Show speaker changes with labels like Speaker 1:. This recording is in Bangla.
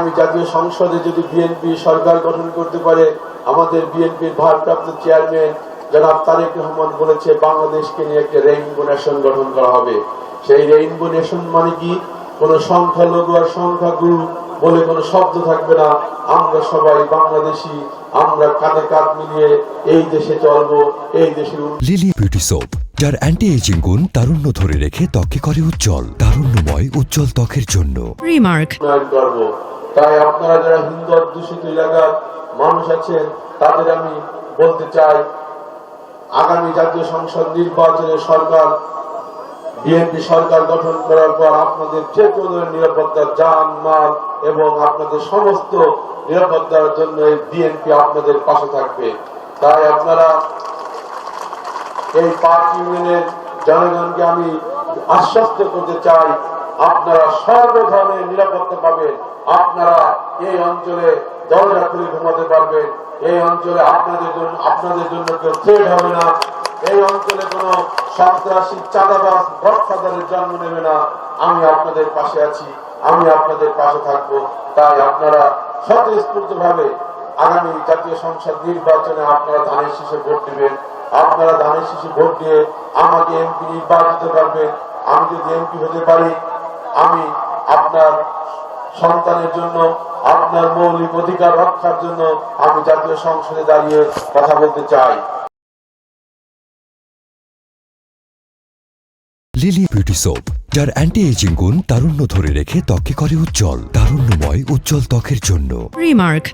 Speaker 1: আগামী জাতীয় সংসদে যদি বিএনপি সরকার গঠন করতে পারে আমাদের বিএনপির ভারপ্রাপ্ত চেয়ারম্যান জনাব তারেক রহমান বলেছে বাংলাদেশকে নিয়ে একটা রেইনবো নেশন গঠন করা হবে। সেই রেইনবো নেশন মানে কি? কোনো সংখ্যালঘু আর সংখ্যাগুরু বলে কোনো শব্দ থাকবে না। আমরা সবাই বাংলাদেশি আমরা কাঁধে কাঁধ মিলিয়ে এই দেশে চলবো এই দেশের
Speaker 2: লিলি বিউটি সোপ যার অ্যান্টি এজিং গুণ তারুণ্য ধরে রেখে ত্বকে করে উজ্জ্বল তারুণ্যময় উজ্জ্বল ত্বকের জন্য.
Speaker 1: উন্নয়ন করব। তাই আপনারা যারা হিন্দু অধ্যুষিত এলাকার মানুষ আছেন, তাদের আমি বলতে চাই, আগামী জাতীয় সংসদ নির্বাচনে সরকার, বিএনপি সরকার গঠন করার পর আপনাদের যে কোনো নিরাপত্তা, যান, মাল এবং আপনাদের সমস্ত নিরাপত্তার জন্য বিএনপি আপনাদের পাশে থাকবে। তাই আপনারা এই পার্ক ইউনিয়নের জনগণকে আমি আশ্বস্ত করতে চাই আপনারা সর্ব ধরনের নিরাপত্তা পাবেন। আপনারা এই অঞ্চলে দরজা খুলে ঘুমাতে পারবেন। এই অঞ্চলে আপনাদের জন্য আপনাদের জন্য কেউ থ্রেড হবে না। এই অঞ্চলে কোনো সন্ত্রাসী, চাঁদাবাজ, গডফাদারের জন্ম নেবে না। আমি আপনাদের পাশে আছি। আমি আপনাদের পাশে থাকব। তাই আপনারা স্বতঃস্ফূর্ত ভাবে আগামী জাতীয় সংসদ নির্বাচনে আপনারা ধানের শীষে ভোট দিবেন। আপনারা ধানের শীষে ভোট দিয়ে আমাকে এমপি নির্বাচিত করবেন। আমি যদি এমপি হতে পারি আমি আপনার সন্তানের জন্য আপনার মৌলিক অধিকার রক্ষার জন্য আমি জাতীয় সংসদে দাঁড়িয়ে কথা বলতে চাই
Speaker 2: লিলি বিউটি সোপ যার অ্যান্টি এজিং গুণ তারুণ্য ধরে রেখে ত্বকে করে উজ্জ্বল তারুণ্যময় উজ্জ্বল ত্বকের জন্য
Speaker 3: Remark.